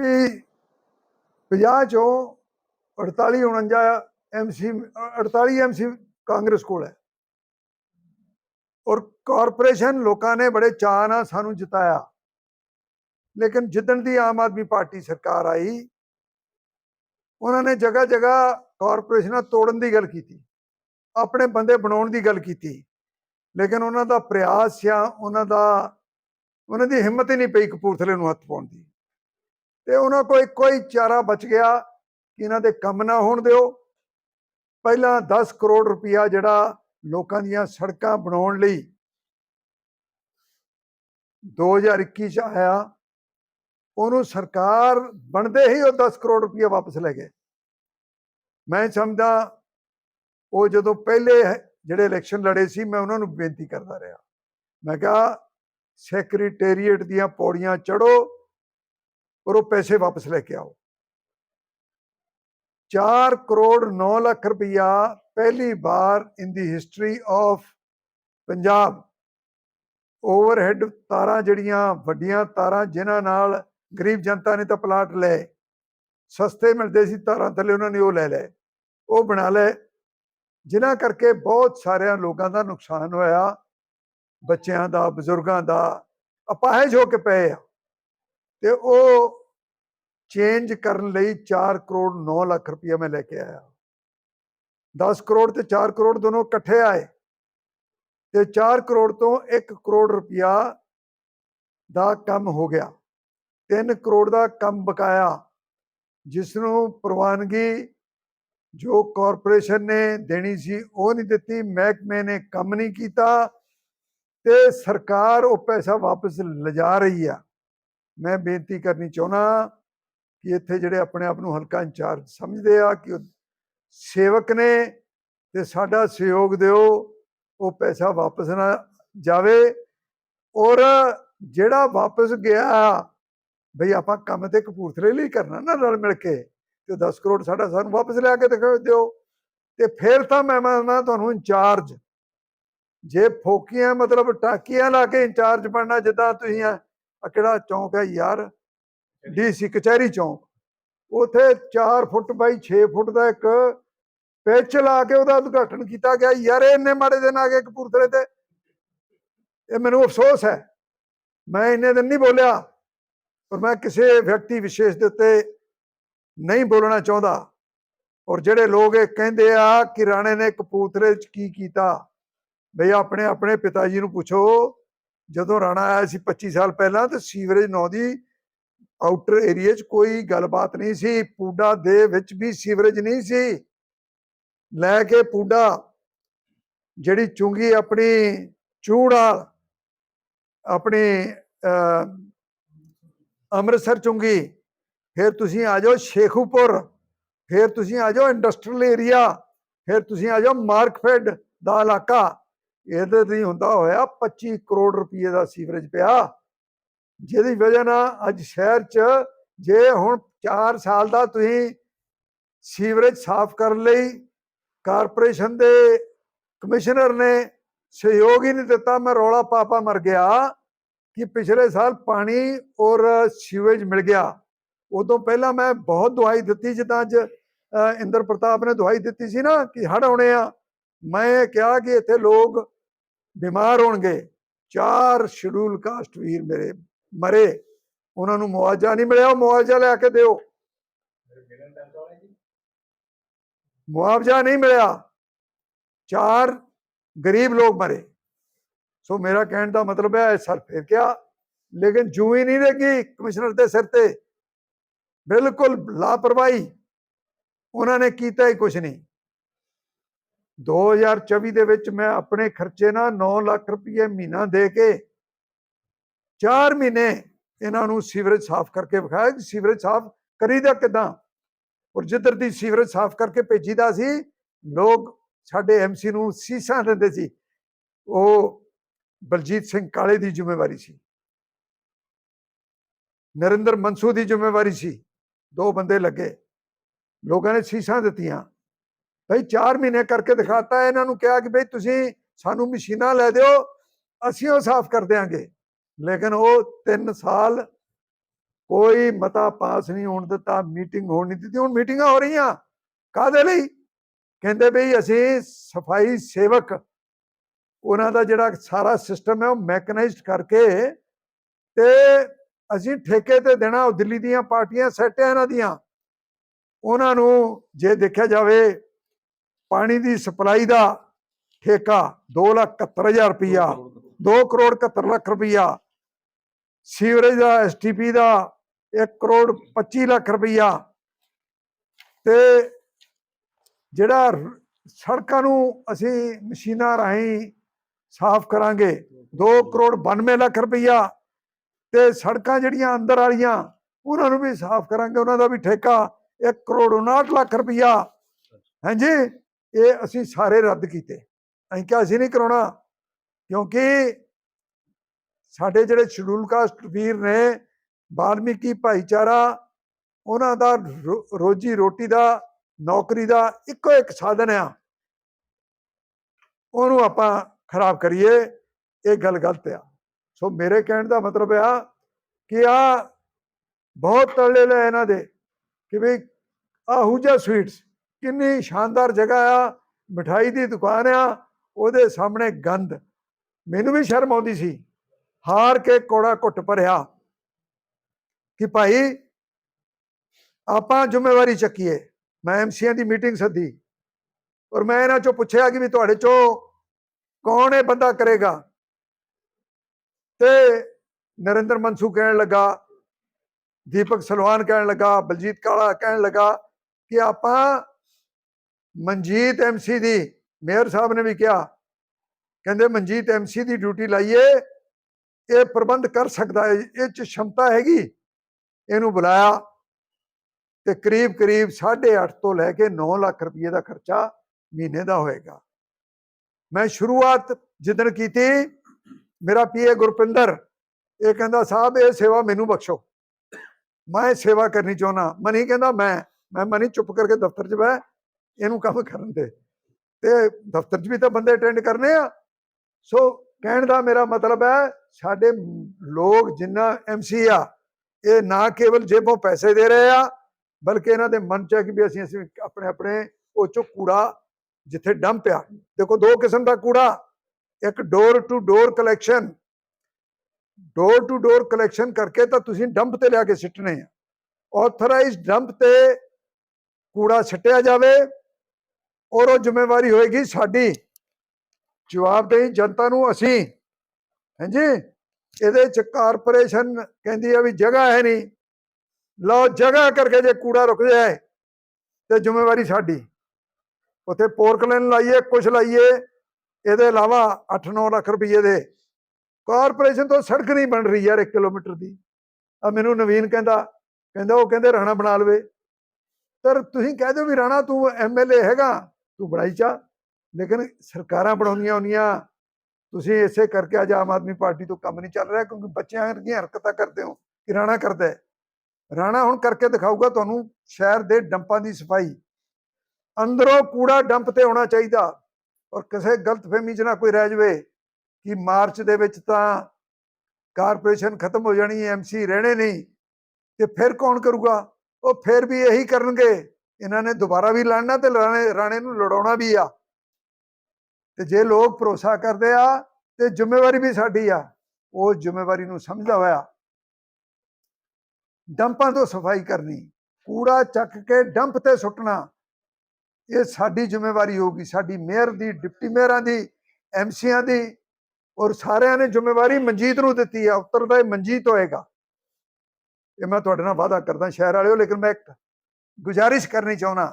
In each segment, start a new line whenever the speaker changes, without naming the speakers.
ਵੀ 50 ਚੋਂ 48 49 MC 48 MC Congress ਕੋਲ ਹੈ। ਔਰ ਕਾਰਪੋਰੇਸ਼ਨ ਲੋਕਾਂ ਨੇ ਬੜੇ ਚਾਅ ਨਾਲ ਸਾਨੂੰ ਜਿਤਾਇਆ। ਲੇਕਿਨ ਜਿੱਦਣ ਦੀ ਆਮ ਆਦਮੀ ਪਾਰਟੀ ਸਰਕਾਰ ਆਈ, ਉਹਨਾਂ ਨੇ ਜਗ੍ਹਾ ਜਗ੍ਹਾ ਕਾਰਪੋਰੇਸ਼ਨਾਂ ਤੋੜਨ ਦੀ ਗੱਲ ਕੀਤੀ, ਆਪਣੇ ਬੰਦੇ ਬਣਾਉਣ ਦੀ ਗੱਲ ਕੀਤੀ। ਲੇਕਿਨ ਉਹਨਾਂ ਦਾ ਪ੍ਰਯਾਸ ਜਾਂ ਉਹਨਾਂ ਦਾ, ਉਹਨਾਂ ਦੀ ਹਿੰਮਤ ਹੀ ਨਹੀਂ ਪਈ ਕਪੂਰਥਲੇ ਨੂੰ ਹੱਥ ਪਾਉਣ ਦੀ। ਤੇ ਉਹਨਾਂ ਕੋਲ ਇੱਕੋ ਹੀ ਚਾਰਾ ਬਚ ਗਿਆ ਕਿ ਇਹਨਾਂ ਦੇ ਕੰਮ ਨਾ ਹੋਣ ਦਿਓ। ਪਹਿਲਾਂ 10 ਕਰੋੜ ਰੁਪਇਆ ਜਿਹੜਾ ਲੋਕਾਂ ਦੀਆਂ ਸੜਕਾਂ ਬਣਾਉਣ ਲਈ 2021 ਚ ਆਇਆ, ਉਹਨੂੰ ਸਰਕਾਰ ਬਣਦੇ ਹੀ ਉਹ 10 ਕਰੋੜ ਰੁਪਇਆ ਵਾਪਸ ਲੈ ਗਏ। ਮੈਂ ਸਮਝਦਾ ਉਹ ਜਦੋਂ ਪਹਿਲੇ ਜਿਹੜੇ ਇਲੈਕਸ਼ਨ ਲੜੇ ਸੀ, ਮੈਂ ਉਹਨਾਂ ਨੂੰ ਬੇਨਤੀ ਕਰਦਾ ਰਿਹਾ। ਮੈਂ ਕਿਹਾ, ਸੈਕਟਰੀਏਟ ਦੀਆਂ ਪੌੜੀਆਂ ਚੜੋ ਔਰ ਉਹ ਪੈਸੇ ਵਾਪਸ ਲੈ ਕੇ ਆਓ। 4 ਕਰੋੜ 9 ਲੱਖ ਰੁਪਇਆ ਪਹਿਲੀ ਵਾਰ in the history of Punjab. Overhead ਤਾਰਾਂ ਜਿਹੜੀਆਂ, ਵੱਡੀਆਂ ਤਾਰਾਂ, ਜਿਨ੍ਹਾਂ ਨਾਲ ਗਰੀਬ ਜਨਤਾ ਨੇ ਤਾਂ ਪਲਾਟ ਲਏ। ਸਸਤੇ ਮਿਲਦੇ ਸੀ, ਤਾਰਾਂ ਥੱਲੇ ਉਹਨਾਂ ਨੇ ਉਹ ਲੈ ਲਏ। ਉਹ ਬਣਾ ਲਏ। ਜਿਨ੍ਹਾਂ ਕਰਕੇ ਬਹੁਤ ਸਾਰਿਆਂ ਲੋਕਾਂ ਦਾ ਨੁਕਸਾਨ ਹੋਇਆ। ਬੱਚਿਆਂ ਦਾ, ਬਜ਼ੁਰਗਾਂ ਦਾ, ਅਪਾਹਜ ਹੋ ਕੇ ਪਏ ਆ। ਤੇ ਉਹ ਚੇਂਜ ਕਰਨ ਲਈ 4 ਕਰੋੜ 9 ਲੱਖ ਰੁਪਇਆ ਮੈਂ ਲੈ ਕੇ ਆਇਆ। 10 ਕਰੋੜ ਤੇ 4 ਕਰੋੜ ਦੋਨੋਂ ਇਕੱਠੇ ਆਏ ਤੇ 4 ਕਰੋੜ ਤੋਂ 1 ਕਰੋੜ ਰੁਪਇਆ ਦਾ ਕੰਮ ਹੋ ਗਿਆ। 3 ਕਰੋੜ ਦਾ ਕੰਮ ਬਕਾਇਆ ਜਿਸ ਨੂੰ ਪ੍ਰਵਾਨਗੀ ਜੋ ਕਾਰਪੋਰੇਸ਼ਨ ਨੇ ਦੇਣੀ ਸੀ ਉਹ ਨਹੀਂ ਦਿੱਤੀ, ਮਹਿਕਮੇ ਨੇ ਕੰਮ ਨਹੀਂ ਕੀਤਾ ਤੇ ਸਰਕਾਰ ਉਹ ਪੈਸਾ ਵਾਪਸ ਲਿਜਾ ਰਹੀ ਆ। ਮੈਂ ਬੇਨਤੀ ਕਰਨੀ ਚਾਹੁੰਦਾ ਕਿ ਇੱਥੇ ਜਿਹੜੇ ਆਪਣੇ ਆਪ ਨੂੰ ਹਲਕਾ ਇੰਚਾਰਜ ਸਮਝਦੇ ਆ ਕਿ ਸੇਵਕ ਨੇ ਤੇ ਸਾਡਾ ਸਹਿਯੋਗ ਦਿਓ, ਉਹ ਪੈਸਾ ਵਾਪਸ ਨਾ ਜਾਵੇ। ਔਰ ਜਿਹੜਾ ਵਾਪਸ ਗਿਆ ਭਈ ਆਪਾਂ ਕੰਮ ਤੇ ਕਪੂਰਥਲੇ ਲਈ ਕਰਨਾ ਨਾ ਰਲ ਮਿਲ ਕੇ, ਤੇ 10 ਕਰੋੜ ਸਾਡਾ ਸਾਨੂੰ ਵਾਪਸ ਲਿਆ ਕੇ ਦਿਖਾਓ ਦਿਓ। ਤੇ ਫਿਰ ਤਾਂ ਮੈਂ ਮੰਨਦਾ ਤੁਹਾਨੂੰ ਇੰਚਾਰਜ। ਜੇ ਫੋਕੀਆਂ ਮਤਲਬ ਟਾਕੀਆਂ ਲਾ ਕੇ ਇੰਚਾਰਜ ਬਣਨਾ ਜਿੱਦਾਂ ਤੁਸੀਂ ਆ ਕਿਹੜਾ ਚੌਂਕ ਹੈ ਯਾਰ? ਡੀਸੀ ਕਚਹਿਰੀ ਚੌਂਕ। ਉਥੇ 4 ਫੁੱਟ ਬਾਈ 6 ਫੁੱਟ ਦਾ ਇੱਕ ਪਿੱਚ ਲਾ ਕੇ ਉਹਦਾ ਉਦਘਾਟਨ ਕੀਤਾ ਗਿਆ। ਯਾਰ ਇਹ ਇੰਨੇ ਮਾੜੇ ਦਿਨ ਆ ਗਏ ਕਪੂਰਥਲੇ ਤੇ। ਇਹ ਮੈਨੂੰ ਅਫਸੋਸ ਹੈ। ਮੈਂ ਇੰਨੇ ਦਿਨ ਨਹੀਂ ਬੋਲਿਆ ਪਰ ਮੈਂ ਕਿਸੇ ਵਿਅਕਤੀ ਵਿਸ਼ੇਸ਼ ਦੇ ਉੱਤੇ ਨਹੀਂ ਬੋਲਣਾ ਚਾਹੁੰਦਾ। ਔਰ ਜਿਹੜੇ ਲੋਕ ਇਹ ਕਹਿੰਦੇ ਆ ਕਿ ਰਾਣੇ ਨੇ ਕਪੂਰਥਲੇ 'ਚ ਕੀ ਕੀਤਾ, ਬਈ ਆਪਣੇ ਆਪਣੇ ਪਿਤਾ ਜੀ ਨੂੰ ਪੁੱਛੋ। ਜਦੋਂ ਰਾਣਾ ਆਇਆ ਸੀ 25 ਸਾਲ ਪਹਿਲਾਂ, ਤੇ ਸੀਵਰੇਜ ਨੌ ਦੀ ਆਊਟਰ ਏਰੀਆ 'ਚ ਕੋਈ ਗੱਲਬਾਤ ਨਹੀਂ ਸੀ ਪੂਡਾ ਦੇ ਵਿੱਚ ਵੀ ਸੀਵਰੇਜ ਨਹੀਂ ਸੀ। ਲੈ ਕੇ ਪੂਡਾ ਜਿਹੜੀ ਚੁੰਗੀ ਆਪਣੀ ਚੂੜਾਲ ਆਪਣੀ ਅਹ, ਅੰਮ੍ਰਿਤਸਰ ਚੁੰਗੀ ਫਿਰ ਤੁਸੀਂ ਆ ਜਾਓ ਸ਼ੇਖੂਪੁਰ ਫਿਰ ਤੁਸੀਂ ਆ ਜਾਓ ਇੰਡਸਟਰੀਅਲ ਏਰੀਆ ਫਿਰ ਤੁਸੀਂ ਆ ਜਾਓ ਮਾਰਕਫੈਡ ਦਾ ਇਲਾਕਾ। ਇਹਦੇ ਤੇ ਹੁੰਦਾ ਹੋਇਆ 25 ਕਰੋੜ ਰੁਪਏ ਦਾ ਸੀਵਰੇਜ ਪਿਆ। ਜਿਹਦੀ ਵਜ੍ਹਾ ਨਾਲ ਅੱਜ ਸ਼ਹਿਰ 'ਚ ਜੇ ਹੁਣ 4 ਸਾਲ ਦਾ ਤੁਸੀਂ ਸੀਵਰੇਜ ਸਾਫ਼ ਕਰਨ ਲਈ ਕਾਰਪੋਰੇਸ਼ਨ ਦੇ ਕਮਿਸ਼ਨਰ ਨੇ ਸਹਿਯੋਗ ਹੀ ਨਹੀਂ ਦਿੱਤਾ, ਮੈਂ ਰੌਲਾ ਪਾਪਾ ਮਰ ਗਿਆ ਕਿ ਪਿਛਲੇ ਸਾਲ ਪਾਣੀ ਔਰ ਸੀਵਰੇਜ ਮਿਲ ਗਿਆ। ਉਦੋਂ ਪਹਿਲਾਂ ਮੈਂ ਬਹੁਤ ਦਵਾਈ ਦਿੱਤੀ, ਜਿੱਦਾਂ ਅੱਜ ਇੰਦਰ ਪ੍ਰਤਾਪ ਨੇ ਦਵਾਈ ਦਿੱਤੀ ਸੀ ਨਾ ਕਿ ਹੜ ਆਉਣੇ ਆ, ਮੈਂ ਕਿਹਾ ਕਿ ਇੱਥੇ ਲੋਕ ਬਿਮਾਰ ਹੋਣਗੇ। ਚਾਰ ਸ਼ਡਿਊਲ ਕਾਸਟ ਵੀਰ ਮੇਰੇ ਮਰੇ। ਉਹਨਾਂ ਨੂੰ ਮੁਆਵਜ਼ਾ ਨਹੀਂ ਮਿਲਿਆ, ਉਹ ਮੁਆਵਜ਼ਾ ਲੈ ਕੇ ਦਿਓ। ਮੁਆਵਜ਼ਾ ਨਹੀਂ ਮਿਲਿਆ। ਚਾਰ ਗਰੀਬ ਲੋਕ ਮਰੇ। ਸੋ ਮੇਰਾ ਕਹਿਣ ਦਾ ਮਤਲਬ ਹੈ ਸਰ ਫਿਰ ਕਿਹਾ, ਲੇਕਿਨ ਜੂ ਹੀ ਨਹੀਂ ਲੱਗੀ ਕਮਿਸ਼ਨਰ ਦੇ ਸਿਰ ਤੇ। ਬਿਲਕੁਲ ਲਾਪਰਵਾਹੀ। ਉਹਨਾਂ ਨੇ ਕੀਤਾ ਹੀ ਕੁਝ ਨਹੀਂ। 2024 ਦੇ ਵਿੱਚ ਮੈਂ ਆਪਣੇ ਖਰਚੇ ਨਾਲ 9 ਲੱਖ ਰੁਪਏ ਮਹੀਨਾ ਦੇ ਕੇ 4 ਮਹੀਨੇ ਇਹਨਾਂ ਨੂੰ ਸੀਵਰੇਜ ਸਾਫ਼ ਕਰਕੇ ਵਿਖਾਇਆ ਕਿ ਸੀਵਰੇਜ ਸਾਫ਼ ਕਰੀਦਾ ਕਿਦਾਂ? ਔਰ ਜਿੱਧਰ ਦੀ ਸੀਵਰੇਜ ਸਾਫ਼ ਕਰਕੇ ਭੇਜੀਦਾ ਸੀ, ਲੋਕ ਸਾਡੇ ਐਮਸੀ ਨੂੰ ਸੀਸਾਂ ਦਿੰਦੇ ਸੀ। ਉਹ ਬਲਜੀਤ ਸਿੰਘ ਕਾਲੇ ਦੀ ਜ਼ਿੰਮੇਵਾਰੀ ਸੀ। ਨਰਿੰਦਰ ਮਨਸੂ ਦੀ ਜ਼ਿੰਮੇਵਾਰੀ ਸੀ। ਦੋ ਬੰਦੇ ਲੱਗੇ। ਲੋਕਾਂ ਨੇ ਸੀਸਾਂ ਦਿੱਤੀਆਂ। ਭਾਈ 4 ਮਹੀਨੇ ਕਰਕੇ ਦਿਖਾਤਾ, ਇਹਨਾਂ ਨੂੰ ਕਿਹਾ ਕਿ ਭਾਈ ਤੁਸੀਂ ਸਾਨੂੰ ਮਸ਼ੀਨਾਂ ਲੈ ਦਿਓ, ਅਸੀਂ ਉਹ ਸਾਫ਼ ਕਰ ਦਿਆਂਗੇ। ਲੇਕਿਨ ਉਹ 3 ਸਾਲ ਕੋਈ ਮਤਾ ਪਾਸ ਨਹੀਂ ਹੋਣ ਦਿੱਤਾ, ਮੀਟਿੰਗ ਹੋਣ ਨਹੀਂ ਦਿੱਤੀ। ਹੁਣ ਮੀਟਿੰਗਾਂ ਹੋ ਰਹੀਆਂ। ਕਾਦੇ ਲਈ? ਕਹਿੰਦੇ ਵੀ ਅਸੀਂ ਸਫ਼ਾਈ ਸੇਵਕ, ਉਹਨਾਂ ਦਾ ਜਿਹੜਾ ਸਾਰਾ ਸਿਸਟਮ ਹੈ ਉਹ ਮੈਕਨਾਈਜ਼ਡ ਕਰਕੇ ਤੇ ਅਸੀਂ ਠੇਕੇ ਤੇ ਦੇਣਾ, ਉਹ ਦਿੱਲੀ ਦੀਆਂ ਪਾਰਟੀਆਂ ਸੈੱਟ ਹੈ ਇਹਨਾਂ ਦੀਆਂ। ਉਹਨਾਂ ਨੂੰ ਜੇ ਦੇਖਿਆ ਜਾਵੇ, ਪਾਣੀ ਦੀ ਸਪਲਾਈ ਦਾ ਠੇਕਾ 271000 ਰੁਪਇਆ 2 ਕਰੋੜ 71 ਲੱਖ ਰੁਪਇਆ ਸੀਵਰੇਜ ਦਾ ਐਸਟੀਪੀ ਦਾ 1 ਕਰੋੜ 25 ਲੱਖ ਰੁਪਈਆ। ਤੇ ਜਿਹੜਾ ਸੜਕਾਂ ਨੂੰ ਅਸੀਂ ਮਸ਼ੀਨਾਂ ਰਾਹੀਂ ਸਾਫ਼ ਕਰਾਂਗੇ 2 ਕਰੋੜ 92 ਲੱਖ ਰੁਪਈਆ। ਤੇ ਸੜਕਾਂ ਜਿਹੜੀਆਂ ਅੰਦਰ ਵਾਲੀਆਂ, ਉਹਨਾਂ ਨੂੰ ਵੀ ਸਾਫ਼ ਕਰਾਂਗੇ, ਉਹਨਾਂ ਦਾ ਵੀ ਠੇਕਾ 1 ਕਰੋੜ 59 ਲੱਖ ਰੁਪਈਆ। ਹਾਂਜੀ, ਇਹ ਅਸੀਂ ਸਾਰੇ ਰੱਦ ਕੀਤੇ। ਅਸੀਂ ਕਿਹਾ ਅਸੀਂ ਨਹੀਂ ਕਰਾਉਣਾ, ਕਿਉਂਕਿ ਸਾਡੇ ਜਿਹੜੇ ਸ਼ਡਿਊਲ ਕਾਸਟ ਵੀਰ ਨੇ ਬਾਲਮੀਕੀ ਭਾਈਚਾਰਾ, ਉਹਨਾਂ ਦਾ ਰੋ- ਰੋਜੀ ਰੋਟੀ ਦਾ, ਨੌਕਰੀ ਦਾ ਇੱਕੋ ਇੱਕ ਸਾਧਨ ਆ। ਉਹਨੂੰ ਆਪਾਂ ਖਰਾਬ ਕਰੀਏ, ਇਹ ਗੱਲ ਗਲਤ ਆ। ਸੋ ਮੇਰੇ ਕਹਿਣ ਦਾ ਮਤਲਬ ਆ ਕਿ ਆ ਬਹੁਤ ਤਲੇ ਲੈ ਇਹਨਾਂ ਦੇ ਕਿ ਵੀ ਆਹੂਜਾ ਸਵੀਟਸ ਕਿੰਨੀ ਸ਼ਾਨਦਾਰ ਜਗ੍ਹਾ ਆ, ਮਠਾਈ ਦੀ ਦੁਕਾਨ ਆ, ਉਹਦੇ ਸਾਹਮਣੇ ਗੰਦ। ਮੈਨੂੰ ਵੀ ਸ਼ਰਮ ਆਉਂਦੀ ਸੀ। ਹਾਰ ਕੇ ਕੋੜਾ ਘੁੱਟ ਭਰਿਆ ਕਿ ਭਾਈ ਆਪਾਂ ਜ਼ਿੰਮੇਵਾਰੀ ਚੱਕੀਏ ਮੈਂ ਐਮਸੀਆਂ ਦੀ ਮੀਟਿੰਗ ਸੱਦੀ ਔਰ ਮੈਂ ਇਹਨਾਂ ਚੋਂ ਪੁੱਛਿਆ ਕਿ ਵੀ ਤੁਹਾਡੇ ਚੋਂ ਕੌਣ ਇਹ ਬੰਦਾ ਕਰੇਗਾ ਤੇ ਨਰਿੰਦਰ ਮਨਸੂ ਕਹਿਣ ਲੱਗਾ ਦੀਪਕ ਸਲਵਾਨ ਕਹਿਣ ਲੱਗਾ ਬਲਜੀਤ ਕਾਲਾ ਕਹਿਣ ਲੱਗਾ ਕਿ ਆਪਾਂ ਮਨਜੀਤ ਐਮਸੀ ਦੀ ਮੇਅਰ ਸਾਹਿਬ ਨੇ ਵੀ ਕਿਹਾ ਕਹਿੰਦੇ ਮਨਜੀਤ ਐਮਸੀ ਦੀ ਡਿਊਟੀ ਲਾਈਏ ਇਹ ਪ੍ਰਬੰਧ ਕਰ ਸਕਦਾ ਹੈ, ਇਹ ਚ ਸ਼ਮਤਾ ਹੈਗੀ। ਇਹਨੂੰ ਬੁਲਾਇਆ ਤੇ ਕਰੀਬ ਕਰੀਬ 8.5 ਤੋਂ ਲੈ ਕੇ 9 ਲੱਖ ਰੁਪਏ ਦਾ ਖਰਚਾ ਮਹੀਨੇ ਦਾ ਹੋਏਗਾ। ਮੈਂ ਸ਼ੁਰੂਆਤ ਜਿੱਦਣ ਕੀਤੀ, ਮੇਰਾ ਪੀਏ ਗੁਰਪਿੰਦਰ, ਇਹ ਕਹਿੰਦਾ, ਸਾਹਿਬ, ਇਹ ਸੇਵਾ ਮੈਨੂੰ ਬਖਸ਼ੋ। ਮੈਂ ਸੇਵਾ ਕਰਨੀ ਚਾਹੁੰਦਾ। ਮਨੀ ਕਹਿੰਦਾ, ਮੈਂ ਮੈਂ ਮਨੀ ਚੁੱਪ ਕਰਕੇ ਦਫ਼ਤਰ 'ਚ ਬਹਿ, ਇਹਨੂੰ ਕੰਮ ਕਰਨ ਦੇ। ਤੇ ਦਫ਼ਤਰ 'ਚ ਵੀ ਤਾਂ ਬੰਦੇ ਅਟੈਂਡ ਕਰਨੇ ਆ। ਸੋ ਕਹਿਣ ਦਾ ਮੇਰਾ ਮਤਲਬ ਹੈ ਸਾਡੇ ਲੋਕ ਜਿੰਨਾ ਐਮਸੀ ਆ, ਇਹ ਨਾ ਕੇਵਲ ਜੇਬੋਂ ਪੈਸੇ ਦੇ ਰਹੇ ਆ, ਬਲਕਿ ਇਹਨਾਂ ਦੇ ਮਨ ਚ ਹੈ ਕਿ ਵੀ ਅਸੀਂ ਅਸੀਂ ਆਪਣੇ ਆਪਣੇ ਉਹ ਚੋਂ ਕੂੜਾ ਜਿੱਥੇ ਡੰਪ ਆ ਦੇਖੋ ਦੋ ਕਿਸਮ ਦਾ ਕੂੜਾ, ਇੱਕ door to door collection door to door collection ਕਰਕੇ ਤਾਂ ਤੁਸੀਂ ਡੰਪ ਤੇ ਲਿਆ ਕੇ ਸਿੱਟਣੇ ਆ। ਆਥੋਰਾਈਜ਼ਡ ਡੰਪ ਤੇ ਕੂੜਾ ਛੱਟਿਆ ਜਾਵੇ ਔਰ ਉਹ ਜ਼ਿੰਮੇਵਾਰੀ ਹੋਏਗੀ ਸਾਡੀ। ਜਵਾਬਦੇਹੀ ਜਨਤਾ ਨੂੰ ਅਸੀਂ ਹਾਂਜੀ? ਇਹਦੇ ਚ ਕਾਰਪੋਰੇਸ਼ਨ ਕਹਿੰਦੀ ਆ ਵੀ ਜਗ੍ਹਾ ਹੈ ਨਹੀਂ। ਲਓ ਜਗ੍ਹਾ ਕਰਕੇ ਜੇ ਕੂੜਾ ਰੁਕ ਜਾਏ ਤੇ ਜ਼ਿੰਮੇਵਾਰੀ ਸਾਡੀ। ਉਥੇ ਪੋਰਕਲਨ ਲਾਈਏ, ਕੁਛ ਲਾਈਏ, ਇਹਦੇ ਇਲਾਵਾ 8-9 ਲੱਖ ਰੁਪਏ ਦੇ। ਕਾਰਪੋਰੇਸ਼ਨ ਤੋਂ ਸੜਕ ਨਹੀਂ ਬਣ ਰਹੀ ਯਾਰ 1 ਕਿਲੋਮੀਟਰ ਦੀ। ਆ ਮੈਨੂੰ ਨਵੀਨ ਕਹਿੰਦਾ ਕਹਿੰਦਾ ਉਹ ਕਹਿੰਦੇ ਰਾਣਾ ਬਣਾ ਲਵੇ। ਪਰ ਤੁਸੀਂ ਕਹਿ ਦਿਓ ਵੀ ਰਾਣਾ ਤੂੰ ਐਮਐਲਏ ਹੈਗਾ, ਤੂੰ ਬਣਾਈ ਚਾ ਲੇਕਿਨ ਸਰਕਾਰਾਂ ਬਣਾਉਂਦੀਆਂ ਹੁੰਦੀਆਂ ਤੁਸੀਂ ਇਸੇ ਕਰਕੇ ਅੱਜ ਆਮ ਆਦਮੀ ਪਾਰਟੀ ਤੋਂ ਕੰਮ ਨਹੀਂ ਚੱਲ ਰਿਹਾ ਕਿਉਂਕਿ ਬੱਚਿਆਂ ਵਰਗੀਆਂ ਹਰਕਤਾਂ ਕਰਦੇ ਹੋ, ਕਿ ਰਾਣਾ ਕਰਦਾ ਹੈ। ਰਾਣਾ ਹੁਣ ਕਰਕੇ ਦਿਖਾਊਗਾ ਤੁਹਾਨੂੰ ਸ਼ਹਿਰ ਦੇ ਡੰਪਾਂ ਦੀ ਸਫ਼ਾਈ। ਅੰਦਰੋਂ ਕੂੜਾ ਡੰਪ ਤੇ ਹੋਣਾ ਚਾਹੀਦਾ ਔਰ ਕਿਸੇ ਗਲਤਫਹਿਮੀ 'ਚ ਨਾ ਕੋਈ ਰਹਿ ਜਾਵੇ ਕਿ ਮਾਰਚ ਦੇ ਵਿੱਚ ਤਾਂ ਕਾਰਪੋਰੇਸ਼ਨ ਖਤਮ ਹੋ ਜਾਣੀ ਐਮਸੀ ਰਹਿਣੇ ਨਹੀਂ ਤੇ ਫਿਰ ਕੌਣ ਕਰੂਗਾ? ਉਹ ਫਿਰ ਵੀ ਇਹੀ ਕਰਨਗੇ। ਇਹਨਾਂ ਨੇ ਦੁਬਾਰਾ ਵੀ ਲੜਨਾ ਤੇ ਰਾਣੇ ਰਾਣੇ ਨੂੰ ਲੜਾਉਣਾ ਵੀ ਆ। ਤੇ ਜੇ ਲੋਕ ਭਰੋਸਾ ਕਰਦੇ ਆ ਤੇ ਜ਼ਿੰਮੇਵਾਰੀ ਵੀ ਸਾਡੀ ਆ, ਉਹ ਜ਼ਿੰਮੇਵਾਰੀ ਨੂੰ ਸਮਝਦਾ ਹੋਇਆ ਡੰਪਾਂ ਤੋਂ ਸਫ਼ਾਈ ਕਰਨੀ, ਕੂੜਾ ਚੱਕ ਕੇ ਡੰਪ ਤੇ ਸੁੱਟਣਾ, ਇਹ ਸਾਡੀ ਜ਼ਿੰਮੇਵਾਰੀ ਹੋਊਗੀ, ਸਾਡੀ ਮੇਅਰ ਦੀ, ਡਿਪਟੀ ਮੇਅਰਾਂ ਦੀ, ਐਮਸੀਆਂ ਦੀ, ਔਰ ਸਾਰਿਆਂ ਨੇ ਜ਼ਿੰਮੇਵਾਰੀ ਮਨਜੀਤ ਨੂੰ ਦਿੱਤੀ ਆ ਉੱਤਰ ਦਾ ਇਹ ਮਨਜੀਤ ਹੋਏਗਾ। ਇਹ ਮੈਂ ਤੁਹਾਡੇ ਨਾਲ ਵਾਅਦਾ ਕਰਦਾ ਸ਼ਹਿਰ ਵਾਲਿਓ, ਲੇਕਿਨ ਮੈਂ ਇੱਕ ਗੁਜ਼ਾਰਿਸ਼ ਕਰਨੀ ਚਾਹੁੰਦਾ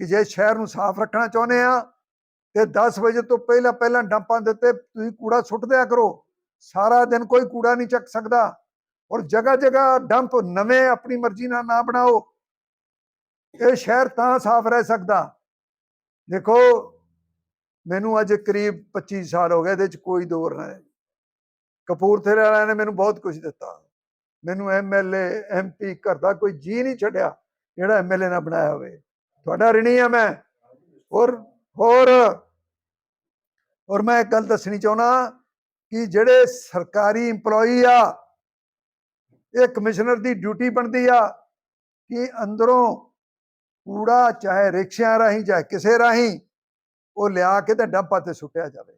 ਕਿ ਜੇ ਸ਼ਹਿਰ ਨੂੰ ਸਾਫ਼ ਰੱਖਣਾ ਚਾਹੁੰਦੇ ਆ ਤੇ 10 ਵਜੇ ਤੋਂ ਪਹਿਲਾਂ ਪਹਿਲਾਂ ਡੰਪਾਂ ਦੇ ਉੱਤੇ ਤੁਸੀਂ ਕੂੜਾ ਸੁੱਟ ਦਿਆ ਕਰੋ। ਸਾਰਾ ਦਿਨ ਕੋਈ ਕੂੜਾ ਨਹੀਂ ਚੱਕ ਸਕਦਾ। ਔਰ ਜਗ੍ਹਾ ਜਗ੍ਹਾ ਡੰਪ ਨਵੇਂ ਆਪਣੀ ਮਰਜ਼ੀ ਨਾਲ ਨਾ ਬਣਾਓ। ਇਹ ਸ਼ਹਿਰ ਤਾਂ ਸਾਫ਼ ਰਹਿ ਸਕਦਾ। ਦੇਖੋ, ਮੈਨੂੰ ਅੱਜ ਕਰੀਬ 25 ਸਾਲ ਹੋ ਗਏ ਇਹਦੇ ਚ ਕੋਈ ਦੋਰ ਨਹੀਂ ਕਪੂਰਥਲੇ ਵਾਲਿਆਂ ਨੇ ਮੈਨੂੰ ਬਹੁਤ ਕੁਝ ਦਿੱਤਾ। ਮੈਨੂੰ ਐਮਐਲਏ ਐਮਪੀ ਘਰ ਦਾ ਕੋਈ ਜੀ ਨਹੀਂ ਛੱਡਿਆ ਜਿਹੜਾ ਐਮਐਲਏ ਨਾ ਬਣਾਇਆ ਹੋਵੇ। ਤੁਹਾਡਾ ਰਿਣੀ ਆ ਮੈਂ। ਔਰ ਹੋਰ। ਔਰ ਮੈਂ ਇੱਕ ਗੱਲ ਦੱਸਣੀ ਚਾਹੁੰਦਾ ਕਿ ਜਿਹੜੇ ਸਰਕਾਰੀ EMPLOYE ਆ, ਇਹ ਕਮਿਸ਼ਨਰ ਦੀ ਡਿਊਟੀ ਬਣਦੀ ਆ ਕਿ ਅੰਦਰੋਂ ਕੂੜਾ ਚਾਹੇ ਰਿਕਸ਼ਿਆਂ ਰਾਹੀਂ ਚਾਹੇ ਕਿਸੇ ਰਾਹੀਂ ਉਹ ਲਿਆ ਕੇ ਤੇ ਡੰਪਾਂ ਤੇ ਸੁੱਟਿਆ ਜਾਵੇ।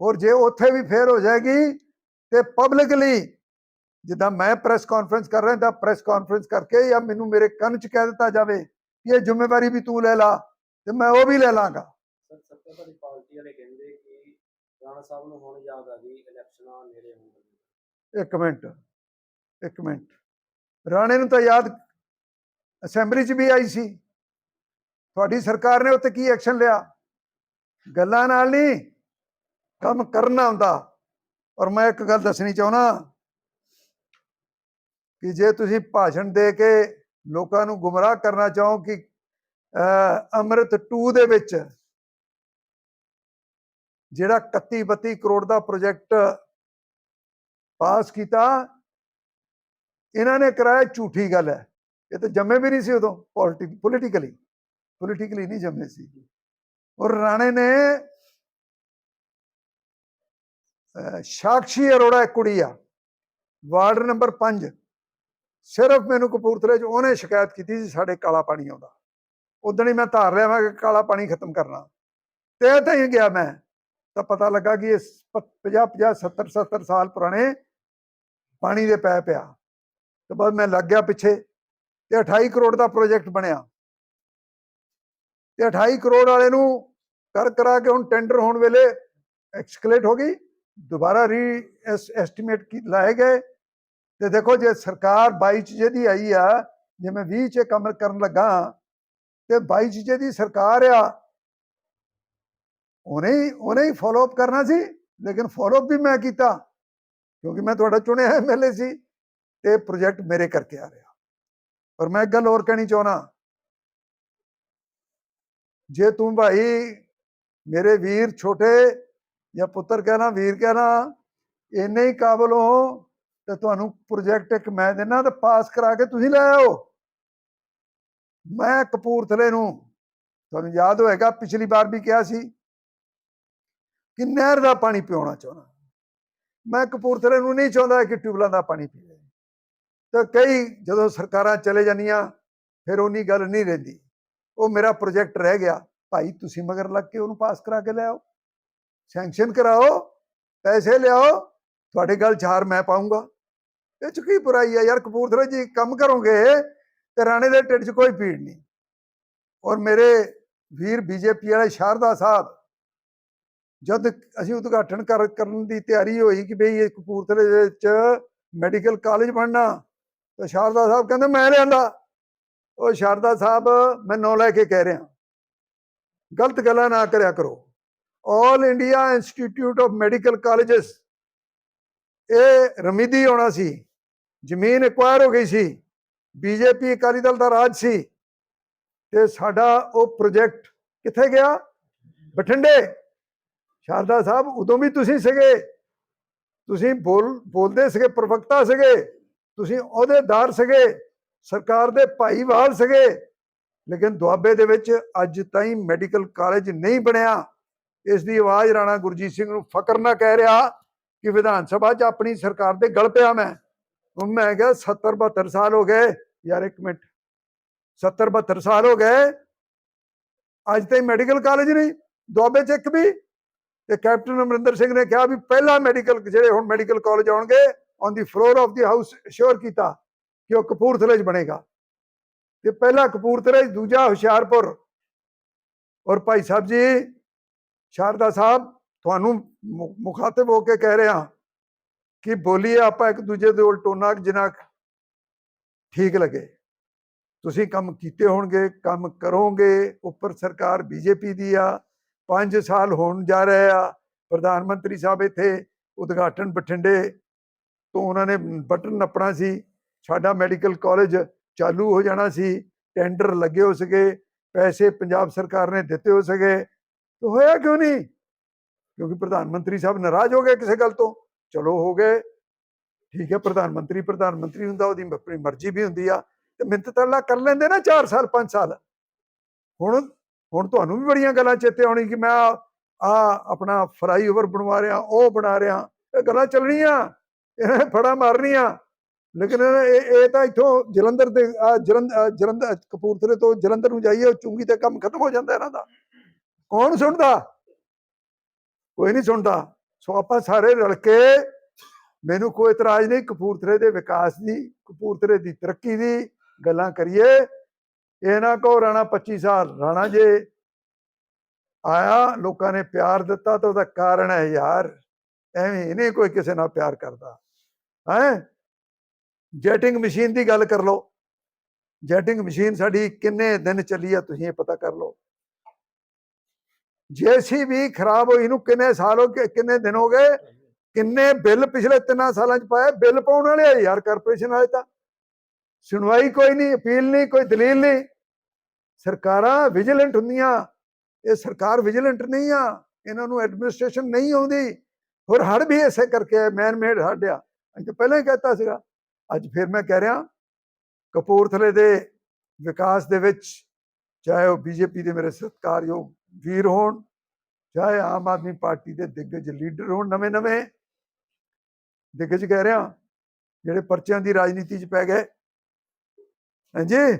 ਔਰ ਜੇ ਉੱਥੇ ਵੀ ਫੇਰ ਹੋ ਜਾਏਗੀ ਤੇ ਪਬਲਿਕਲੀ ਜਿੱਦਾਂ ਮੈਂ ਪ੍ਰੈਸ ਕਾਨਫਰੰਸ ਕਰ ਰਿਹਾ ਤਾਂ ਪ੍ਰੈਸ ਕਾਨਫਰੰਸ ਕਰਕੇ ਜਾਂ ਮੈਨੂੰ ਮੇਰੇ ਕੰਨ 'ਚ ਕਹਿ ਦਿੱਤਾ ਜਾਵੇ ਕਿ ਇਹ ਜ਼ਿੰਮੇਵਾਰੀ ਵੀ ਤੂੰ ਲੈ ਲਾ ਤੇ ਮੈਂ ਉਹ ਵੀ ਲੈ ਲਾਂਗਾ।
ਸਰ ਸੱਤਾਧਾਰੀ ਪਾਰਟੀ ਵਾਲੇ ਕਹਿੰਦੇ ਕਿ ਰਾਣਾ ਸਾਹਿਬ ਨੂੰ ਹੁਣ ਯਾਦ ਆ ਗਈ ਇਲੈਕਸ਼ਨਾਂ ਨੇੜੇ ਹੋਣ ਲੱਗੀ
ਇੱਕ ਮਿੰਟ ਇੱਕ ਮਿੰਟ। ਰਾਣੇ ਨੂੰ ਤਾਂ ਯਾਦ ਅਸੈਂਬਲੀ 'ਚ ਵੀ ਆਈ ਸੀ। ਤੁਹਾਡੀ ਸਰਕਾਰ ਨੇ ਉੱਤੇ ਕੀ ਐਕਸ਼ਨ ਲਿਆ? ਗੱਲਾਂ ਨਾਲ ਨਹੀਂ ਕੰਮ ਕਰਨਾ ਹੁੰਦਾ। ਔਰ ਮੈਂ ਇੱਕ ਗੱਲ ਦੱਸਣੀ ਚਾਹੁੰਦਾ ਕਿ ਜੇ ਤੁਸੀਂ ਭਾਸ਼ਣ ਦੇ ਕੇ ਲੋਕਾਂ ਨੂੰ ਗੁੰਮਰਾਹ ਕਰਨਾ ਚਾਹੋ ਕਿ ਅਹ, ਅੰਮ੍ਰਿਤ 2 ਦੇ ਵਿੱਚ ਜਿਹੜਾ 31 32 ਕਰੋੜ ਦਾ ਪ੍ਰੋਜੈਕਟ ਪਾਸ ਕੀਤਾ, ਇਹਨਾਂ ਨੇ ਕਰਾਇਆ ਝੂਠੀ ਗੱਲ ਹੈ। ਇਹ ਤਾਂ ਜੰਮੇ ਵੀ ਨਹੀਂ ਸੀ ਉਦੋਂ ਪੋਲੀਟੀਕਲੀ ਪੋਲੀਟੀਕਲੀ ਨਹੀਂ ਜੰਮੇ ਸੀ। ਔਰ ਰਾਣੇ ਨੇ ਸਾਕਸ਼ੀ ਅਰੋੜਾ ਇੱਕ ਕੁੜੀ ਆ, ਵਾਰਡ ਨੰਬਰ 5 ਸਿਰਫ ਮੈਨੂੰ ਕਪੂਰਥਲੇ 'ਚ ਉਹਨੇ ਸ਼ਿਕਾਇਤ ਕੀਤੀ ਸੀ ਸਾਡੇ ਕਾਲਾ ਪਾਣੀ ਆਉਂਦਾ। ਉਦੋਂ ਹੀ ਮੈਂ ਧਾਰ ਲਿਆ ਮੈਂ ਕਿ ਕਾਲਾ ਪਾਣੀ ਖਤਮ ਕਰਨਾ। ਤੇ ਤਾਂ ਹੀ ਗਿਆ ਮੈਂ। ਤਾਂ ਪਤਾ ਲੱਗਾ ਕਿ ਇਹ 50 50 70 70 ਸਾਲ ਪੁਰਾਣੇ ਪਾਣੀ ਦੇ ਪੈਪ ਆ ਤੇ ਬਾਅਦ ਮੈਂ ਲੱਗ ਗਿਆ ਪਿੱਛੇ ਤੇ 28 ਕਰੋੜ ਦਾ ਪ੍ਰੋਜੈਕਟ ਬਣਿਆ। ਤੇ 28 ਕਰੋੜ ਵਾਲੇ ਨੂੰ ਕਰ ਕਰਾ ਕੇ ਹੁਣ ਟੈਂਡਰ ਹੋਣ ਵੇਲੇ ਐਕਸਕਲੇਟ ਹੋ ਗਈ। ਦੁਬਾਰਾ ਰੀ ਐਸਟੀਮੇਟ ਕੀ ਲਾਏ ਗਏ। ਤੇ ਦੇਖੋ ਜੇ ਸਰਕਾਰ 22 ਚ ਜਿਹਦੀ ਆਈ ਆ, ਜੇ ਮੈਂ 20 ਚ ਕੰਮ ਕਰਨ ਲੱਗਾ, ਤੇ 22 ਚ ਜਿਹਦੀ ਸਰਕਾਰ ਆ ਉਹਨੇ ਹੀ ਉਹਨੇ ਹੀ ਫਾਲੋ ਅਪ ਕਰਨਾ ਸੀ ਲੇਕਿਨ ਫਾਲੋ ਅਪ ਵੀ ਮੈਂ ਕੀਤਾ ਕਿਉਂਕਿ ਮੈਂ ਤੁਹਾਡਾ ਚੁਣਿਆ ਐਮਐਲਏ ਸੀ ਤੇ ਪ੍ਰੋਜੈਕਟ ਮੇਰੇ ਕਰਕੇ ਆ ਰਿਹਾ ਪਰ ਮੈਂ ਇੱਕ ਗੱਲ ਹੋਰ ਕਹਿਣੀ ਚਾਹਣਾ ਜੇ ਤੂੰ ਭਾਈ ਮੇਰੇ ਵੀਰ ਛੋਟੇ ਜਾਂ ਪੁੱਤਰ ਕਹਿਣਾ ਵੀਰ ਕਹਿਣਾ ਇੰਨੇ ਹੀ ਕਾਬਲ ਹੋ ਤੇ ਤੁਹਾਨੂੰ ਪ੍ਰੋਜੈਕਟ ਇੱਕ ਮੈਂ ਦੇਣਾ ਤੇ ਪਾਸ ਕਰਾ ਕੇ ਤੁਸੀਂ ਲੈ ਆਓ ਮੈਂ ਕਪੂਰਥਲੇ ਨੂੰ ਤੁਹਾਨੂੰ ਯਾਦ ਹੋਏਗਾ ਪਿਛਲੀ ਵਾਰ ਵੀ ਕਿਹਾ ਸੀ ਕਿ ਨਹਿਰ ਦਾ ਪਾਣੀ ਪਿਉਣਾ ਚਾਹੁੰਦਾ। ਮੈਂ ਕਪੂਰਥਲੇ ਨੂੰ ਨਹੀਂ ਚਾਹੁੰਦਾ ਕਿ ਟਿਊਬਲਾਂ ਦਾ ਪਾਣੀ ਪੀਵੇ। ਤਾਂ ਕਈ ਜਦੋਂ ਸਰਕਾਰਾਂ ਚਲੇ ਜਾਂਦੀਆਂ, ਫਿਰ ਉਨੀ ਗੱਲ ਨਹੀਂ ਰਹਿੰਦੀ। ਉਹ ਮੇਰਾ ਪ੍ਰੋਜੈਕਟ ਰਹਿ ਗਿਆ, ਭਾਈ ਤੁਸੀਂ ਮਗਰ ਲੱਗ ਕੇ ਉਹਨੂੰ ਪਾਸ ਕਰਾ ਕੇ ਲਿਆਓ ਸੈਂਕਸ਼ਨ ਕਰਾਓ, ਪੈਸੇ ਲਿਆਓ, ਤੁਹਾਡੇ ਗੱਲ ਚਾਰ ਮੈਂ ਪਾਉਂਗਾ ਇਹ ਚ ਕੀ ਬੁਰਾਈ ਆ ਯਾਰ, ਕਪੂਰਥਲੇ ਜੀ ਕੰਮ ਕਰੋਗੇ ਤੇ ਰਾਣੇ ਦੇ ਢਿੱਡ 'ਚ ਕੋਈ ਪੀੜ ਨਹੀਂ। ਔਰ ਮੇਰੇ ਵੀਰ ਬੀਜੇਪੀ ਵਾਲੇ ਸ਼ਾਰਦਾ ਸਾਹਿਬ ਜਦ ਅਸੀਂ ਉਦਘਾਟਨ ਕਰ, ਕਰਨ ਦੀ ਤਿਆਰੀ ਹੋਈ ਕਿ ਬਈ ਇਹ ਕਪੂਰਥਲੇ ਦੇ ਵਿੱਚ ਮੈਡੀਕਲ ਕਾਲਜ ਬਣਨਾ, ਤਾਂ ਸ਼ਾਰਦਾ ਸਾਹਿਬ ਕਹਿੰਦੇ ਮੈਂ ਲਿਆਂਦਾ। ਉਹ ਸ਼ਾਰਦਾ ਸਾਹਿਬ ਮੈਂ ਨਾਂ ਲੈ ਕੇ ਕਹਿ ਰਿਹਾ, ਗਲਤ ਗੱਲਾਂ ਨਾ ਕਰਿਆ ਕਰੋ। All India institute of medical colleges ਇਹ ਰਮੀਦੀ ਹੋਣਾ ਸੀ, ਜ਼ਮੀਨ ਐਕਵਾਇਰ ਹੋ ਗਈ ਸੀ, ਬੀਜੇਪੀ ਅਕਾਲੀ ਦਲ ਦਾ ਰਾਜ ਸੀ, ਤੇ ਸਾਡਾ ਉਹ ਪ੍ਰੋਜੈਕਟ ਕਿੱਥੇ ਗਿਆ? ਬਠਿੰਡੇ। ਸ਼ਾਰਦਾ ਸਾਹਿਬ, ਉਦੋਂ ਵੀ ਤੁਸੀਂ ਸੀਗੇ। ਤੁਸੀਂ ਬੋਲ, ਬੋਲਦੇ ਸੀਗੇ, ਪ੍ਰਵਕਤਾ ਸੀਗੇ। ਤੁਸੀਂ ਅਹੁਦੇਦਾਰ ਸੀਗੇ। ਸਰਕਾਰ ਦੇ ਭਾਈਵਾਲ ਸੀਗੇ। ਲੇਕਿਨ ਦੁਆਬੇ ਦੇ ਵਿੱਚ ਅੱਜ ਤਾਈਂ ਮੈਡੀਕਲ ਕਾਲਜ ਨਹੀਂ ਬਣਿਆ। ਇਸ ਦੀ ਆਵਾਜ਼ ਰਾਣਾ ਗੁਰਜੀਤ ਸਿੰਘ ਨੂੰ ਫਕਰ ਨਾ ਕਹਿ ਰਿਹਾ ਕਿ ਵਿਧਾਨ ਸਭਾ 'ਚ ਆਪਣੀ ਸਰਕਾਰ ਦੇ ਗਲ ਪਿਆ ਮੈਂ। ਉਹ ਮੈਂ ਕਿਹਾ 70 72 ਸਾਲ ਹੋ ਗਏ। ਯਾਰ ਇੱਕ ਮਿੰਟ। 70 72 ਸਾਲ ਹੋ ਗਏ। ਅੱਜ ਤਾਈਂ ਮੈਡੀਕਲ ਕਾਲਜ ਨਹੀਂ, ਦੁਆਬੇ 'ਚ ਇੱਕ ਵੀ ਤੇ ਕੈਪਟਨ ਅਮਰਿੰਦਰ ਸਿੰਘ ਨੇ ਕਿਹਾ ਵੀ ਪਹਿਲਾ ਮੈਡੀਕਲ ਜਿਹੜੇ ਹੁਣ ਮੈਡੀਕਲ ਕਾਲਜ ਆਉਣਗੇ on the floor of the house assure ਕੀਤਾ ਕਿ ਉਹ ਕਪੂਰਥਲੇ 'ਚ ਬਣੇਗਾ। ਤੇ ਪਹਿਲਾ ਕਪੂਰਥਲੇ 'ਚ, ਦੂਜਾ ਹੁਸ਼ਿਆਰਪੁਰ। ਔਰ ਭਾਈ ਸਾਹਿਬ ਜੀ, ਸ਼ਾਰਦਾ ਸਾਹਿਬ, ਤੁਹਾਨੂੰ ਮੁ- ਮੁਖਾਤਬ ਹੋ ਕੇ ਕਹਿ ਰਿਹਾ ਕਿ ਬੋਲੀਏ ਆਪਾਂ ਇੱਕ ਦੂਜੇ ਦੇ ਉਲਟ ਉਹਨਾਂ ਠੀਕ ਲੱਗੇ। ਤੁਸੀਂ ਕੰਮ ਕੀਤੇ ਹੋਣਗੇ, ਕੰਮ ਕਰੋਗੇ, ਉੱਪਰ ਸਰਕਾਰ ਬੀਜੇਪੀ ਦੀ ਆ 5 ਸਾਲ ਹੋਣ ਜਾ ਰਹੇ ਆ, ਪ੍ਰਧਾਨ ਮੰਤਰੀ ਸਾਹਿਬ ਇੱਥੇ ਉਦਘਾਟਨ ਬਠਿੰਡੇ ਤੋਂ ਉਹਨਾਂ ਨੇ ਬਟਨ ਨੱਪਣਾ ਸੀ, ਸਾਡਾ ਮੈਡੀਕਲ ਕਾਲਜ ਚਾਲੂ ਹੋ ਜਾਣਾ ਸੀ, ਟੈਂਡਰ ਲੱਗੇ ਹੋ ਸਕੇ, ਪੈਸੇ ਪੰਜਾਬ ਸਰਕਾਰ ਨੇ ਦਿੱਤੇ ਹੋ ਸਕੇ, ਤਾਂ ਹੋਇਆ ਕਿਉਂ ਨਹੀਂ? ਕਿਉਂਕਿ ਪ੍ਰਧਾਨ ਮੰਤਰੀ ਸਾਹਿਬ ਨਾਰਾਜ਼ ਹੋ ਗਏ ਕਿਸੇ ਗੱਲ ਤੋਂ, ਚਲੋ ਹੋ ਗਏ, ਠੀਕ ਹੈ, ਪ੍ਰਧਾਨ ਮੰਤਰੀ ਪ੍ਰਧਾਨ ਮੰਤਰੀ ਹੁੰਦਾ, ਉਹਦੀ ਆਪਣੀ ਮਰਜ਼ੀ ਵੀ ਹੁੰਦੀ ਆ, ਤੇ ਮਿੰਤ ਤਰਲਾ ਕਰ ਲੈਂਦੇ ਨਾ 4 ਸਾਲ 5 ਸਾਲ, ਹੁਣ ਹੁਣ ਤੁਹਾਨੂੰ ਵੀ ਬੜੀਆਂ ਗੱਲਾਂ ਚੇਤੇ ਆਉਣੀ ਕਿ ਮੈਂ ਆ ਆਪਣਾ ਫਲਾਈਓਵਰ ਬਣਵਾ ਰਿਹਾ, ਉਹ ਬਣਾ ਰਿਹਾ। ਇਹ ਗੱਲਾਂ ਚੱਲਣੀਆਂ, ਇਹਨਾਂ ਫੜਾ ਮਾਰਨੀਆਂ। ਲੇਕਿਨ ਇਹ ਇਹ ਤਾਂ ਇੱਥੋਂ ਜਲੰਧਰ ਦੇ ਜਲੰਧਰ ਜਲੰਧਰ, ਕਪੂਰਥਲੇ ਤੋਂ ਜਲੰਧਰ ਨੂੰ ਜਾਈਏ ਚੁੰਗੀ ਤੇ ਕੰਮ ਖਤਮ ਹੋ ਜਾਂਦਾ ਇਹਨਾਂ ਦਾ। ਕੌਣ ਸੁਣਦਾ? ਕੋਈ ਨਹੀਂ ਸੁਣਦਾ। ਸੋ ਆਪਾਂ ਸਾਰੇ ਰਲ ਕੇ ਮੈਨੂੰ ਕੋਈ ਇਤਰਾਜ਼ ਨਹੀਂ, ਕਪੂਰਥਲੇ ਦੇ ਵਿਕਾਸ ਦੀ, ਕਪੂਰਥਲੇ ਦੀ ਤਰੱਕੀ ਦੀ ਗੱਲਾਂ ਕਰੀਏ। ਇਹ ਨਾ ਕਹੋ ਰਾਣਾ 25 ਸਾਲ, ਰਾਣਾ ਜੇ ਆਇਆ, ਲੋਕਾਂ ਨੇ ਪਿਆਰ ਦਿੱਤਾ ਤਾਂ ਉਹਦਾ ਕਾਰਨ ਹੈ ਯਾਰ, ਐਵੇਂ ਹੀ ਨਹੀਂ ਕੋਈ ਕਿਸੇ ਨਾਲ ਪਿਆਰ ਕਰਦਾ। ਹੈ? ਜੈਟਿੰਗ ਮਸ਼ੀਨ ਦੀ ਗੱਲ ਕਰ ਲਓ। ਜੈਟਿੰਗ ਮਸ਼ੀਨ ਸਾਡੀ ਕਿੰਨੇ ਦਿਨ ਚੱਲੀ ਆ ਤੁਸੀਂ ਇਹ ਪਤਾ ਕਰ ਲਓ। ਜੇਸੀਬੀ ਖਰਾਬ ਹੋਈ ਨੂੰ ਕਿੰਨੇ ਸਾਲ ਹੋ ਗਏ, ਕਿੰਨੇ ਦਿਨ ਹੋ ਗਏ, ਕਿੰਨੇ ਬਿੱਲ ਪਿਛਲੇ ਤਿੰਨਾਂ ਸਾਲਾਂ ਚ ਪਾਏ ਬਿੱਲ ਪਾਉਣ ਵਾਲੇ ਆ ਯਾਰ, ਕਾਰਪੋਰੇਸ਼ਨ ਵਾਲੇ ਤਾਂ। ਸੁਣਵਾਈ ਕੋਈ ਨਹੀਂ, ਅਪੀਲ ਨਹੀਂ, ਕੋਈ ਦਲੀਲ ਨਹੀਂ। ਸਰਕਾਰਾਂ ਵਿਜੀਲੈਂਟ ਹੁੰਦੀਆਂ। ਇਹ ਸਰਕਾਰ ਵਿਜੀਲੈਂਟ ਨਹੀਂ ਆ। ਇਹਨਾਂ ਨੂੰ ਐਡਮਿਨਿਸਟ੍ਰੇਸ਼ਨ ਨਹੀਂ ਆਉਂਦੀ। ਹੋਰ ਹੜ ਵੀ ਐਸੇ ਕਰਕੇ ਮੈਨ ਮੇਡ ਹੜਿਆ ਅਸੀਂ ਪਹਿਲਾਂ ਹੀ ਕਹਿਤਾ ਸੀਗਾ। ਅੱਜ ਫਿਰ ਮੈਂ ਕਹਿ ਰਿਹਾ, ਕਪੂਰਥਲੇ ਦੇ ਵਿਕਾਸ ਦੇ ਵਿੱਚ ਚਾਹੇ ਉਹ ਬੀਜੇਪੀ ਦੇ ਮੇਰੇ ਸਤਿਕਾਰਯੋਗ ਵੀਰ ਹੋਣ, ਚਾਹੇ ਆਮ ਆਦਮੀ ਪਾਰਟੀ ਦੇ ਦਿੱਗਜ ਲੀਡਰ ਹੋਣ ਨਵੇਂ ਨਵੇਂ ਦਿੱਗਜ ਕਹਿ ਰਿਹਾ, ਜਿਹੜੇ ਪਰਚਿਆਂ ਦੀ ਰਾਜਨੀਤੀ 'ਚ ਪੈ ਗਏ। ਹਾਂਜੀ?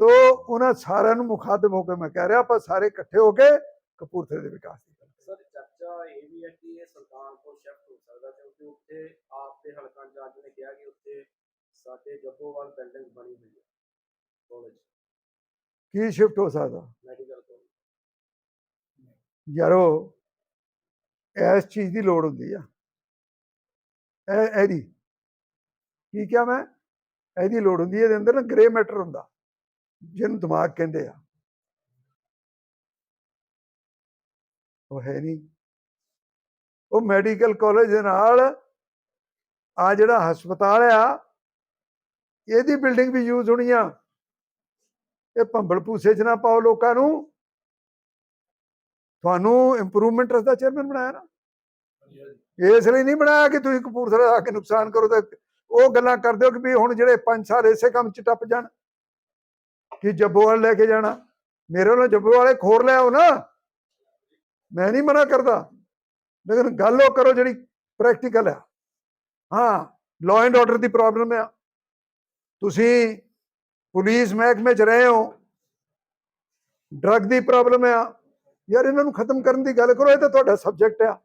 ਤੋ ਉਹਨਾਂ ਸਾਰਿਆਂ ਨੂੰ ਮੁਖਾਤਬ ਹੋ ਕੇ ਮੈਂ ਕਹਿ ਰਿਹਾ ਆਪਾਂ ਸਾਰੇ ਇਕੱਠੇ ਹੋ ਕੇ ਕਪੂਰਥਲੇ ਦੇ ਵਿਕਾਸ ਦੀ ਗੱਲ ਕਰੀਏ।
ਸਰ ਚਰਚਾ ਇਹ ਵੀ ਹੈ ਕਿ ਇਹ ਸ਼ਿਫਟ ਹੋ ਸਕਦਾ ਕਿਉਂਕਿ ਉੱਥੇ ਆਪ ਦੇ ਹਲਕਾ ਜੱਜ ਨੇ ਕਿਹਾ ਕਿ ਉੱਥੇ ਸਾਡੇ ਜੱਬੋਵਾਲ ਬਿਲਡਿੰਗ ਬਣੀ ਹੋਈ ਹੈ ਕਾਲਜ
ਕੀ ਸ਼ਿਫਟ ਹੋ ਸਕਦਾ?
ਮੈਡੀਕਲ ਕਾਲਜ
ਯਾਰੋ ਇਸ ਚੀਜ਼ ਦੀ ਲੋੜ ਹੁੰਦੀ ਆ। ਇਹ ਇਹਦੀ ਕੀ ਕਿਹਾ ਮੈਂ? ਇਹਦੀ ਲੋੜ ਹੁੰਦੀ ਹੈ ਇਹਦੇ ਅੰਦਰ ਨਾ ਗ੍ਰੇ ਮੈਟਰ ਹੁੰਦਾ ਜਿਹਨੂੰ ਦਿਮਾਗ ਕਹਿੰਦੇ ਆ। ਉਹ ਹੈ ਨਹੀਂ। ਉਹ ਮੈਡੀਕਲ ਕਾਲਜ ਦੇ ਨਾਲ ਆ ਜਿਹੜਾ ਹਸਪਤਾਲ ਆ ਇਹਦੀ ਬਿਲਡਿੰਗ ਵੀ ਯੂਜ਼ ਹੋਣੀ ਆ। ਇਹ ਭੰਬਲ ਭੂਸੇ ਚ ਨਾ ਪਾਓ ਲੋਕਾਂ ਨੂੰ। ਤੁਹਾਨੂੰ ਇੰਪਰੂਵਮੈਂਟ ਟਰਸਟ ਦਾ ਚੇਅਰਮੈਨ ਬਣਾਇਆ ਨਾ। ਇਸ ਲਈ ਨਹੀਂ ਬਣਾਇਆ ਕਿ ਤੁਸੀਂ ਕਪੂਰਥਲੇ ਆ ਕੇ ਨੁਕਸਾਨ ਕਰੋ ਤੇ ਉਹ ਗੱਲਾਂ ਕਰਦੇ ਹੋ ਕਿ ਵੀ ਹੁਣ ਜਿਹੜੇ ਪੰਜ ਸਾਲ ਇਸੇ ਕੰਮ 'ਚ ਟੱਪ ਜਾਣ? ਕਿ ਜੱਬੋਵਾਲ ਲੈ ਕੇ ਜਾਣਾ? ਮੇਰੇ ਵੱਲੋਂ ਜੱਬੋਵਾਲੇ ਖੋਰ ਲਿਆਓ ਨਾ। ਮੈਂ ਨਹੀਂ ਮਨਾ ਕਰਦਾ। ਲੇਕਿਨ ਗੱਲ ਉਹ ਕਰੋ ਜਿਹੜੀ ਪ੍ਰੈਕਟੀਕਲ ਆ। ਹਾਂ ਲਾਅ ਐਂਡ ਆਰਡਰ ਦੀ ਪ੍ਰੋਬਲਮ ਆ। ਤੁਸੀਂ ਪੁਲਿਸ ਮਹਿਕਮੇ 'ਚ ਰਹੇ ਹੋ। ਡਰੱਗ ਦੀ ਪ੍ਰੋਬਲਮ ਆ। ਯਾਰ ਇਹਨਾਂ ਨੂੰ ਖਤਮ ਕਰਨ ਦੀ ਗੱਲ ਕਰੋ, ਇਹ ਤਾਂ ਤੁਹਾਡਾ ਸਬਜੈਕਟ ਆ।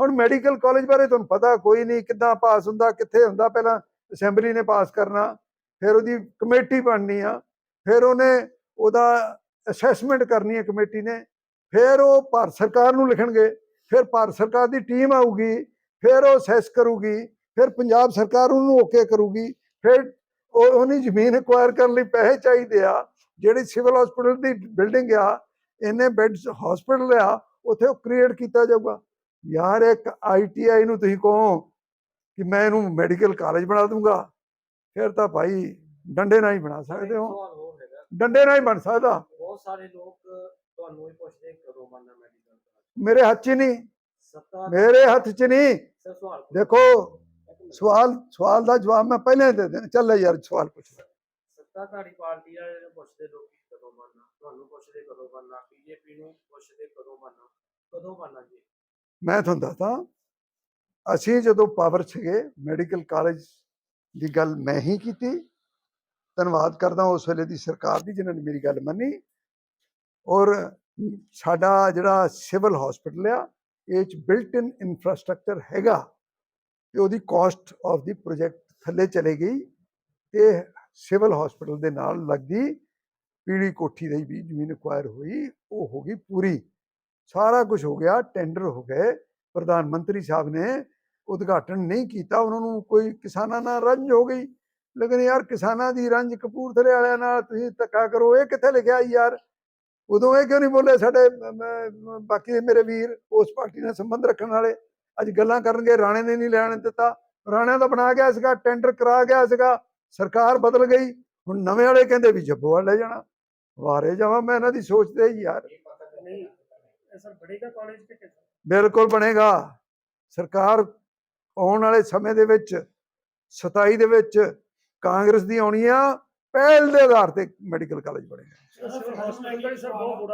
ਹੁਣ ਮੈਡੀਕਲ ਕਾਲਜ ਬਾਰੇ ਤੁਹਾਨੂੰ ਪਤਾ ਕੋਈ ਨਹੀਂ ਕਿੱਦਾਂ ਪਾਸ ਹੁੰਦਾ, ਕਿੱਥੇ ਹੁੰਦਾ, ਪਹਿਲਾਂ ਅਸੈਂਬਲੀ ਨੇ ਪਾਸ ਕਰਨਾ, ਫਿਰ ਉਹਦੀ ਕਮੇਟੀ ਬਣਨੀ ਆ, ਫਿਰ ਉਹਨੇ ਉਹਦਾ ਅਸੈਸਮੈਂਟ ਕਰਨੀ ਹੈ ਕਮੇਟੀ ਨੇ, ਫਿਰ ਉਹ ਭਾਰਤ ਸਰਕਾਰ ਨੂੰ ਲਿਖਣਗੇ, ਫਿਰ ਭਾਰਤ ਸਰਕਾਰ ਦੀ ਟੀਮ ਆਊਗੀ, ਫਿਰ ਉਹ ਅਸੈਸ ਕਰੂਗੀ, ਫਿਰ ਪੰਜਾਬ ਸਰਕਾਰ ਉਹਨੂੰ ਓਕੇ ਕਰੂਗੀ, ਫਿਰ ਉਹ, ਉਹਨੀ ਜ਼ਮੀਨ ਐਕਵਾਇਰ ਕਰਨ ਲਈ ਪੈਸੇ ਚਾਹੀਦੇ ਆ, ਜਿਹੜੀ ਸਿਵਲ ਹਸਪੀਟਲ ਦੀ ਬਿਲਡਿੰਗ ਆ, ਇੰਨੇ ਬੈੱਡਸ ਹਸਪੀਟਲ ਆ, ਉੱਥੇ ਉਹ ਕ੍ਰੀਏਟ ਕੀਤਾ ਜਾਊਗਾ। ਯਾਰ ਇੱਕ ਆਈਟੀਆਈ ਨੂੰ ਤੁਸੀਂ ਕਹੋ ਕਿ ਮੈਂ ਇਹਨੂੰ ਮੈਡੀਕਲ ਕਾਲਜ ਬਣਾ ਦੂੰਗਾ ਫਿਰ ਤਾਂ ਭਾਈ ਡੰਡੇ ਨਾਲ ਹੀ ਬਣਾ ਸਕਦੇ ਹੋ। ਡੰਡੇ ਨਾਲ ਹੀ ਬਣ ਸਕਦਾ।
ਬਹੁਤ ਸਾਰੇ ਲੋਕ ਤੁਹਾਨੂੰ ਇਹ ਪੁੱਛਦੇ ਕਦੋਂ ਬਣਨਾ ਮੈਡੀਕਲ
ਮੇਰੇ ਹੱਥ 'ਚ ਨਹੀਂ। ਮੇਰੇ ਹੱਥ 'ਚ ਨਹੀਂ। ਦੇਖੋ। ਸਵਾਲ ਸਵਾਲ ਦਾ ਜਵਾਬ ਮੈਂ ਪਹਿਲਾਂ ਹੀ ਦੇ ਦੇਣਾ। ਚੱਲ ਯਾਰ ਸਵਾਲ ਪੁੱਛ
ਸੱਤਾਧਾਰੀ ਪਾਰਟੀ ਵਾਲੇ ਨੂੰ ਪੁੱਛਦੇ ਲੋਕੀ ਕਦੋਂ ਬਣਨਾ। ਤੁਹਾਨੂੰ ਪੁੱਛਦੇ ਕਦੋਂ ਬਣਨਾ। ਬੀਜੇਪੀ ਨੂੰ ਪੁੱਛਦੇ ਕਦੋਂ ਬਣਨਾ। ਕਦੋਂ ਬਣਨਾ ਜੀ?
ਮੈਂ ਤੁਹਾਨੂੰ ਦੱਸਦਾ, ਅਸੀਂ ਜਦੋਂ ਪਾਵਰ ਸੀਗੇ, ਮੈਡੀਕਲ ਕਾਲਜ ਦੀ ਗੱਲ ਮੈਂ ਹੀ ਕੀਤੀ। ਧੰਨਵਾਦ ਕਰਦਾ ਉਸ ਵੇਲੇ ਦੀ ਸਰਕਾਰ ਦੀ, ਜਿਨ੍ਹਾਂ ਨੇ ਮੇਰੀ ਗੱਲ ਮੰਨੀ। ਔਰ ਸਾਡਾ ਜਿਹੜਾ ਸਿਵਲ ਹਸਪੀਟਲ ਆ, ਇਹ ਚ ਬਿਲਟ ਇਨ ਇਨਫਰਾਸਟ੍ਰਕਚਰ ਹੈਗਾ ਤੇ ਉਹਦੀ ਕਾਸਟ ਆਫ ਦੀ ਪ੍ਰੋਜੈਕਟ ਥੱਲੇ ਚਲੇ ਗਈ ਤੇ ਸਿਵਲ ਹਸਪੀਟਲ ਦੇ ਨਾਲ ਲੱਗਦੀ ਪੀੜੀ ਕੋਠੀ ਦੀ ਵੀ, ਜ਼ਮੀਨ ਅਕਵਾਇਰ ਹੋਈ, ਉਹ ਹੋ ਗਈ ਪੂਰੀ। ਸਾਰਾ ਕੁਝ ਹੋ ਗਿਆ ਟੈਂਡਰ ਹੋ ਗਏ, ਪ੍ਰਧਾਨ ਮੰਤਰੀ ਸਾਹਿਬ ਨੇ ਉਦਘਾਟਨ ਨਹੀਂ ਕੀਤਾ, ਉਹਨਾਂ ਨੂੰ ਕੋਈ ਕਿਸਾਨਾਂ ਨਾਲ ਰੰਜ ਹੋ ਗਈ। ਲੇਕਿਨ ਯਾਰ ਕਿਸਾਨਾਂ ਦੀ ਰੰਜ ਕਪੂਰਥਲੇ ਵਾਲਿਆਂ ਨਾਲ ਤੁਸੀਂ ਧੱਕਾ ਕਰੋ, ਇਹ ਕਿੱਥੇ ਲਿਖਿਆ ਯਾਰ? ਉਦੋਂ ਇਹ ਕਿਉਂ ਨਹੀਂ ਬੋਲੇ ਸਾਡੇ ਬਾਕੀ ਦੇ ਮੇਰੇ ਵੀਰ ਉਸ ਪਾਰਟੀ ਨਾਲ ਸੰਬੰਧ ਰੱਖਣ ਵਾਲੇ, ਅੱਜ ਗੱਲਾਂ ਕਰਨਗੇ, ਰਾਣੇ ਨੇ ਨਹੀਂ ਲੈਣ ਦਿੱਤਾ। ਰਾਣਿਆਂ ਦਾ ਬਣਾ ਗਿਆ ਸੀਗਾ ਟੈਂਡਰ ਕਰਾ ਗਿਆ ਸੀਗਾ, ਸਰਕਾਰ ਬਦਲ ਗਈ, ਹੁਣ ਨਵੇਂ ਵਾਲੇ ਕਹਿੰਦੇ ਵੀ ਜੱਬੋਵਾਲ ਲੈ ਜਾਣਾ। ਵਾਰੇ ਜਾਵਾਂ, ਮੈਂ ਇਹਨਾਂ ਦੀ ਸੋਚਦੇ ਹੀ ਯਾਰ।
ਤੇ ਕਿੱਥੇ
ਬਿਲਕੁਲ ਬਣੇਗਾ। ਸਰਕਾਰ ਆਉਣ ਵਾਲੇ ਸਮੇਂ ਦੇ ਵਿੱਚ 27 ਦੇ ਵਿੱਚ ਕਾਂਗਰਸ ਦੀ ਆਉਣੀ ਆ ਪਹਿਲ ਦੇ ਆਧਾਰ ਤੇ ਮੈਡੀਕਲ ਕਾਲਜ ਬਣੇਗਾ।
ਹਸਪੀਟਲ ਦਾ ਸਰ ਬਹੁਤ